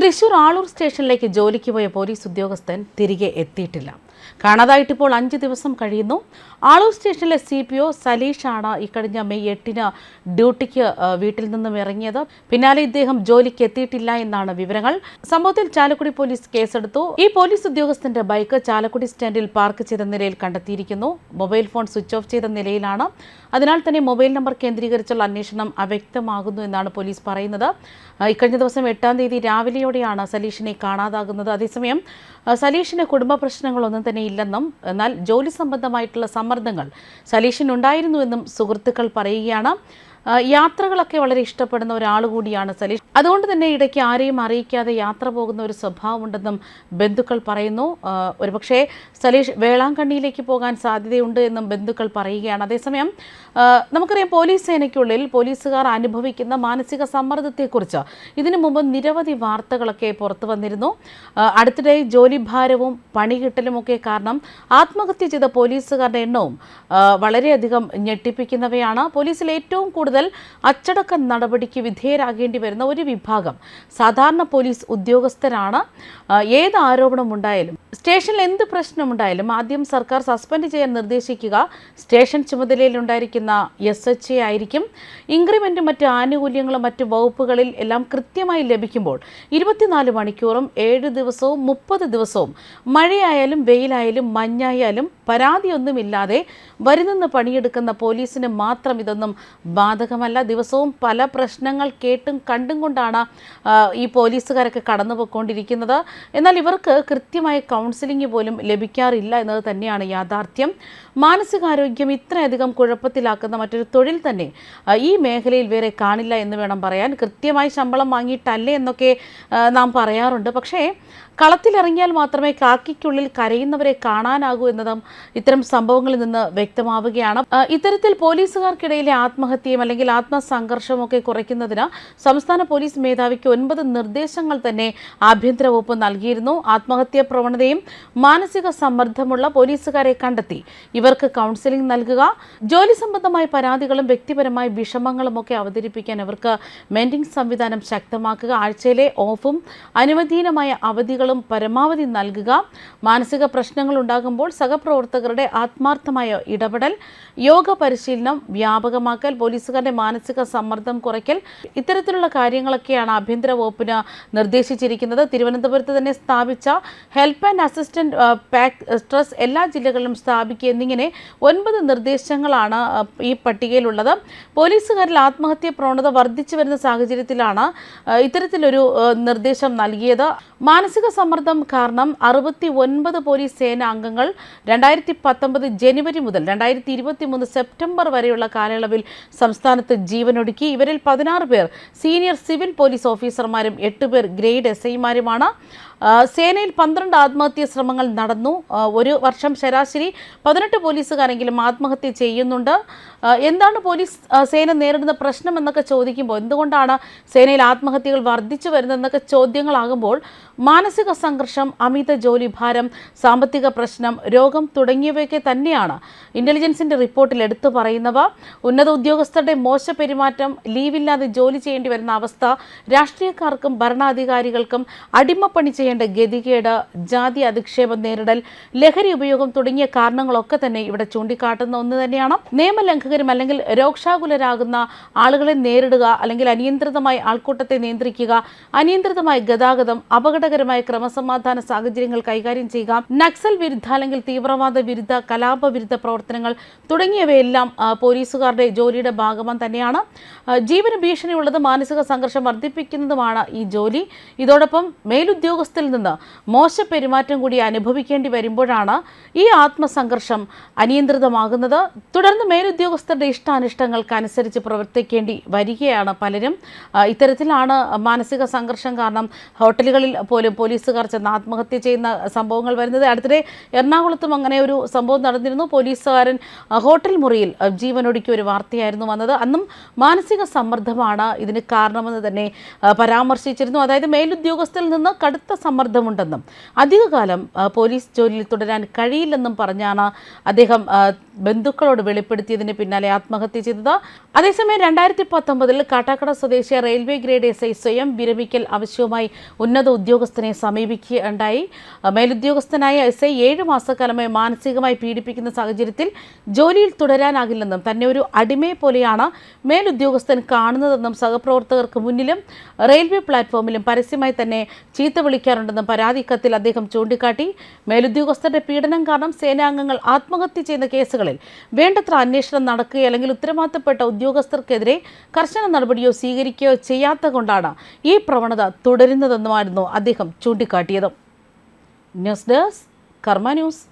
തൃശൂർ ആളൂർ സ്റ്റേഷനിലേക്ക് ജോലിക്ക് പോയ പോലീസ് ഉദ്യോഗസ്ഥൻ തിരികെ എത്തിയിട്ടില്ല. കാണാതായിട്ടിപ്പോൾ അഞ്ച് ദിവസം കഴിയുന്നു. ആളൂർ സ്റ്റേഷനിലെ സി പി ഒ സലീഷാണ് ഇക്കഴിഞ്ഞ മെയ് എട്ടിന് ഡ്യൂട്ടിക്ക് വീട്ടിൽ നിന്നും ഇറങ്ങിയത്. പിന്നാലെ ഇദ്ദേഹം ജോലിക്ക് എത്തിയിട്ടില്ല എന്നാണ് വിവരങ്ങൾ. സംഭവത്തിൽ ചാലക്കുടി പോലീസ് കേസെടുത്തു. ഈ പോലീസ് ഉദ്യോഗസ്ഥന്റെ ബൈക്ക് ചാലക്കുടി സ്റ്റാൻഡിൽ പാർക്ക് ചെയ്ത നിലയിൽ കണ്ടെത്തിയിരിക്കുന്നു. മൊബൈൽ ഫോൺ സ്വിച്ച് ഓഫ് ചെയ്ത നിലയിലാണ്. അതിനാൽ തന്നെ മൊബൈൽ നമ്പർ കേന്ദ്രീകരിച്ചുള്ള അന്വേഷണം അവ്യക്തമാകുന്നു എന്നാണ് പോലീസ് പറയുന്നത്. ഇക്കഴിഞ്ഞ ദിവസം എട്ടാം തീയതി രാവിലെയോടെയാണ് സലീഷിനെ കാണാതാകുന്നത്. അതേസമയം സലീഷിന് കുടുംബ പ്രശ്നങ്ങളൊന്നും ഇല്ലെന്നും എന്നാൽ ജോലി സംബന്ധമായിട്ടുള്ള സമ്മർദ്ദങ്ങൾ സലീഷിനുണ്ടായിരുന്നുവെന്നും സുഹൃത്തുക്കൾ പറയുകയാണ്. യാത്രകളൊക്കെ വളരെ ഇഷ്ടപ്പെടുന്ന ഒരാൾ കൂടിയാണ് സലീഷ്. അതുകൊണ്ട് തന്നെ ഇടയ്ക്ക് ആരെയും അറിയിക്കാതെ യാത്ര പോകുന്ന ഒരു സ്വഭാവമുണ്ടെന്നും ബന്ധുക്കൾ പറയുന്നു. ഒരുപക്ഷെ സലീഷ് വേളാങ്കണ്ണിയിലേക്ക് പോകാൻ സാധ്യതയുണ്ട് എന്നും ബന്ധുക്കൾ പറയുകയാണ്. അതേസമയം നമുക്കറിയാം പോലീസ് സേനയ്ക്കുള്ളിൽ പോലീസുകാർ അനുഭവിക്കുന്ന മാനസിക സമ്മർദ്ദത്തെക്കുറിച്ച് ഇതിനു മുമ്പ് നിരവധി വാർത്തകളൊക്കെ പുറത്തു വന്നിരുന്നു. അടുത്തിടെ ജോലിഭാരവും പണികിട്ടലും ഒക്കെ കാരണം ആത്മഹത്യ ചെയ്ത പോലീസുകാരുടെ എണ്ണവും വളരെയധികം ഞെട്ടിപ്പിക്കുന്നവയാണ്. പോലീസിൽ ഏറ്റവും കൂടുതൽ അച്ചടക്ക നടപടിക്ക് വിധേയരാകേണ്ടി വരുന്ന ഒരു വിഭാഗം. സാധാരണ പോലീസ് ഉദ്യോഗസ്ഥരാണ്. ഏത് ആരോപണം ആരോപണമുണ്ടായാലും സ്റ്റേഷനിൽ എന്ത് പ്രശ്നമുണ്ടായാലും ആദ്യം സർക്കാർ സസ്പെൻഡ് ചെയ്യാൻ നിർദ്ദേശിക്കുക. സ്റ്റേഷൻ ചുമതലയിലുണ്ടായിരിക്കുന്ന എസ് എച്ച് എ ആയിരിക്കും. ഇൻക്രിമെന്റും മറ്റ് ആനുകൂല്യങ്ങളും മറ്റ് വകുപ്പുകളിൽ എല്ലാം കൃത്യമായി ലഭിക്കുമ്പോൾ ഇരുപത്തിനാല് മണിക്കൂറും ഏഴ് ദിവസവും മുപ്പത് ദിവസവും മഴയായാലും വെയിലായാലും മഞ്ഞായാലും പരാതിയൊന്നുമില്ലാതെ വരുന്നെന്ന് പണിയെടുക്കുന്ന പോലീസിന് മാത്രം ഇതൊന്നും ബാധകമല്ല. ദിവസവും പല പ്രശ്നങ്ങൾ കേട്ടും കണ്ടും കൊണ്ടാണ് ഈ പോലീസുകാരൊക്കെ കടന്നു പോയിക്കൊണ്ടിരിക്കുന്നത് എന്നാൽ ഇവർക്ക് കൃത്യമായ കൗൺസിലിംഗ് പോലും ലഭിക്കാറില്ല എന്നത് തന്നെയാണ് യാഥാർത്ഥ്യം. മാനസികാരോഗ്യം ഇത്രയധികം കുഴപ്പത്തിലാക്കുന്ന മറ്റൊരു തൊഴിൽ തന്നെ ഈ മേഖലയിൽ വേറെ കാണില്ല എന്ന് വേണം പറയാൻ. കൃത്യമായി ശമ്പളം വാങ്ങിയിട്ടല്ലേ എന്നൊക്കെ നാം പറയാറുണ്ട്. പക്ഷേ കളത്തിലിറങ്ങിയാൽ മാത്രമേ കാക്കിക്കുള്ളിൽ കരയുന്നവരെ കാണാനാകൂ എന്നതും ഇത്തരം സംഭവങ്ങളിൽ നിന്ന് വ്യക്തമാവുകയാണ്. ഇത്തരത്തിൽ പോലീസുകാർക്കിടയിലെ ആത്മഹത്യയും അല്ലെങ്കിൽ ആത്മസംഘർഷമൊക്കെ കുറയ്ക്കുന്നതിന് സംസ്ഥാന പോലീസ് മേധാവിക്ക് ഒൻപത് നിർദ്ദേശങ്ങൾ തന്നെ ആഭ്യന്തര വകുപ്പ് നൽകിയിരുന്നു. ആത്മഹത്യാ പ്രവണതയും മാനസിക സമ്മർദ്ദമുള്ള പോലീസുകാരെ കണ്ടെത്തി. ഇവർക്ക് കൗൺസിലിംഗ് നൽകുക ജോലി സംബന്ധമായ പരാതികളും വ്യക്തിപരമായ വിഷമങ്ങളും ഒക്കെ അവതരിപ്പിക്കാൻ അവർക്ക് മെൻഡിംഗ് സംവിധാനം ശക്തമാക്കുക ആഴ്ചയിലെ ഓഫും അനുവദീനമായ അവധികളും പരമാവധി നൽകുക. മാനസിക പ്രശ്നങ്ങൾ ഉണ്ടാകുമ്പോൾ സഹപ്രവർത്തകരുടെ ആത്മാർത്ഥമായ ഇടപെടൽ യോഗ പരിശീലനം വ്യാപകമാക്കൽ പോലീസുകാരുടെ മാനസിക സമ്മർദ്ദം കുറയ്ക്കൽ. ഇത്തരത്തിലുള്ള കാര്യങ്ങളൊക്കെയാണ് ആഭ്യന്തര വകുപ്പിന് നിർദ്ദേശിച്ചിരിക്കുന്നത്. തിരുവനന്തപുരത്ത് തന്നെ സ്ഥാപിച്ച help and assistant pack stress എല്ലാ ജില്ലകളിലും സ്ഥാപിക്കുക എന്നിങ്ങനെ ഒൻപത് നിർദ്ദേശങ്ങളാണ് ഈ പട്ടികയിലുള്ളത്. പോലീസുകാരിൽ ആത്മഹത്യ പ്രവണത വർദ്ധിച്ചു വരുന്ന സാഹചര്യത്തിലാണ് ഇത്തരത്തിലൊരു നിർദ്ദേശം നൽകിയത്. മാനസിക സമ്മർദ്ദം കാരണം അറുപത്തി ഒൻപത് പോലീസ് സേന അംഗങ്ങൾ രണ്ടായിരത്തി പത്തൊമ്പത് ജനുവരി മുതൽ രണ്ടായിരത്തി ഇരുപത്തി മൂന്ന് സെപ്റ്റംബർ വരെയുള്ള കാലയളവിൽ സംസ്ഥാനത്ത് ജീവനൊടുക്കി ഇവരിൽ പതിനാറ് പേർ സീനിയർ സിവിൽ പോലീസ് ഓഫീസർമാരും എട്ട് പേർ ഗ്രേഡ് എസ് ഐമാരുമാണ് സേനയിൽ പന്ത്രണ്ട് ആത്മഹത്യാ ശ്രമങ്ങൾ നടന്നു. ഒരു വർഷം ശരാശരി പതിനെട്ട് പോലീസുകാരെങ്കിലും ആത്മഹത്യ ചെയ്യുന്നുണ്ട്. എന്താണ് പോലീസ് സേന നേരിടുന്ന പ്രശ്നം എന്നൊക്കെ ചോദിക്കുമ്പോൾ എന്തുകൊണ്ടാണ് സേനയിൽ ആത്മഹത്യകൾ വർദ്ധിച്ചു വരുന്നതെന്നൊക്കെ ചോദ്യങ്ങളാകുമ്പോൾ മാനസിക സംഘർഷം അമിത ജോലിഭാരം സാമ്പത്തിക പ്രശ്നം രോഗം തുടങ്ങിയവയൊക്കെ തന്നെയാണ്. ഇന്റലിജൻസിന്റെ റിപ്പോർട്ടിൽ എടുത്തു പറയുന്നവ ഉന്നത ഉദ്യോഗസ്ഥരുടെ മോശ പെരുമാറ്റം ലീവില്ലാതെ ജോലി ചെയ്യേണ്ടി വരുന്ന അവസ്ഥ രാഷ്ട്രീയക്കാർക്കും ഭരണാധികാരികൾക്കും അടിമപ്പണി ചെയ്യേണ്ട ഗതികേട് ജാതി അധിക്ഷേപം നേരിടൽ ലഹരി ഉപയോഗം തുടങ്ങിയ കാരണങ്ങളൊക്കെ തന്നെ ഇവിടെ ചൂണ്ടിക്കാട്ടുന്ന ഒന്ന് തന്നെയാണ്. നിയമലംഘകരും അല്ലെങ്കിൽ രോക്ഷാകുലരാകുന്ന ആളുകളെ നേരിടുക അല്ലെങ്കിൽ അനിയന്ത്രിതമായി ആൾക്കൂട്ടത്തെ നിയന്ത്രിക്കുക അനിയന്ത്രിതമായ ഗതാഗതം അപകടകരമായ ക്രമസമാധാന സാഹചര്യങ്ങൾ കൈകാര്യം ചെയ്യുക നക്സൽ വിരുദ്ധ അല്ലെങ്കിൽ തീവ്രവാദ വിരുദ്ധ കലാപ വിരുദ്ധ പ്രവർത്തനങ്ങൾ തുടങ്ങിയവയെല്ലാം പോലീസുകാരുടെ ജോലിയുടെ ഭാഗം തന്നെയാണ്. ജീവന ഭീഷണിയുള്ളത് മാനസിക സംഘർഷം വർദ്ധിപ്പിക്കുന്നതുമാണ് ഈ ജോലി. ഇതോടൊപ്പം മേലുദ്യോഗസ്ഥരിൽ നിന്ന് മോശ പെരുമാറ്റം കൂടി അനുഭവിക്കേണ്ടി വരുമ്പോഴാണ് ഈ ആത്മസംഘർഷം അനിയന്ത്രിതമാകുന്നത്. തുടർന്ന് മേലുദ്യോഗസ്ഥരുടെ ഇഷ്ടാനിഷ്ടങ്ങൾക്കനുസരിച്ച് പ്രവർത്തിക്കേണ്ടി വരികയാണ് പലരും. ഇത്തരത്തിലാണ് മാനസിക സംഘർഷം കാരണം ഹോട്ടലുകളിൽ പോലും പോലീസുകാർ ചെന്ന് ആത്മഹത്യ ചെയ്യുന്ന സംഭവങ്ങൾ വരുന്നത്. അടുത്തിടെ എറണാകുളത്തും അങ്ങനെ ഒരു സംഭവം നടന്നിരുന്നു. പോലീസുകാരൻ ഹോട്ടൽ മുറിയിൽ ജീവനൊടുക്കിയ ഒരു വാർത്തയായിരുന്നു വന്നത്. അന്നും മാനസിക സമ്മർദ്ദമാണ് ഇതിന് കാരണമെന്ന് തന്നെ പരാമർശിച്ചിരുന്നു. അതായത് മേലുദ്യോഗസ്ഥരിൽ നിന്ന് കടുത്ത സമ്മർദ്ദമുണ്ടെന്നും അധികകാലം പോലീസ് ജോലിയിൽ തുടരാൻ കഴിയില്ലെന്നും പറഞ്ഞാണ് അദ്ദേഹം ബന്ധുക്കളോട് വെളിപ്പെടുത്തിയതിന് പിന്നാലെ ആത്മഹത്യ ചെയ്തത്. അതേസമയം രണ്ടായിരത്തി പത്തൊമ്പതിൽ കാട്ടാക്കട സ്വദേശിയ റെയിൽവേ ഗ്രേഡ് എസ് ഐ സ്വയം വിരമിക്കൽ ആവശ്യവുമായി ഉന്നത ഉദ്യോഗസ്ഥനെ സമീപിക്കുകയുണ്ടായി. മേലുദ്യോഗസ്ഥനായ എസ് ഐ ഏഴ് മാസക്കാലമായി മാനസികമായി പീഡിപ്പിക്കുന്ന സാഹചര്യത്തിൽ ജോലിയിൽ തുടരാനാകില്ലെന്നും തന്നെ ഒരു അടിമയെ പോലെയാണ് മേലുദ്യോഗസ്ഥൻ കാണുന്നതെന്നും സഹപ്രവർത്തകർക്ക് മുന്നിലും റെയിൽവേ പ്ലാറ്റ്ഫോമിലും പരസ്യമായി തന്നെ ചീത്ത വിളിക്കാറുണ്ടെന്നും പരാതി കത്തിൽ അദ്ദേഹം ചൂണ്ടിക്കാട്ടി. മേലുദ്യോഗസ്ഥരുടെ പീഡനം കാരണം സേനാംഗങ്ങൾ ആത്മഹത്യ ചെയ്യുന്ന കേസുകളിൽ വേണ്ടത്ര അന്വേഷണം നടക്കുകയോ അല്ലെങ്കിൽ ഉത്തരവാദിത്തപ്പെട്ട ഉദ്യോഗസ്ഥർക്കെതിരെ കർശന നടപടിയോ സ്വീകരിക്കുകയോ ചെയ്യാത്ത കൊണ്ടാണ് ഈ പ്രവണത തുടരുന്നതെന്നുമായിരുന്നു അദ്ദേഹം ചൂണ്ടിക്കാട്ടിയത്. News desk Karma news.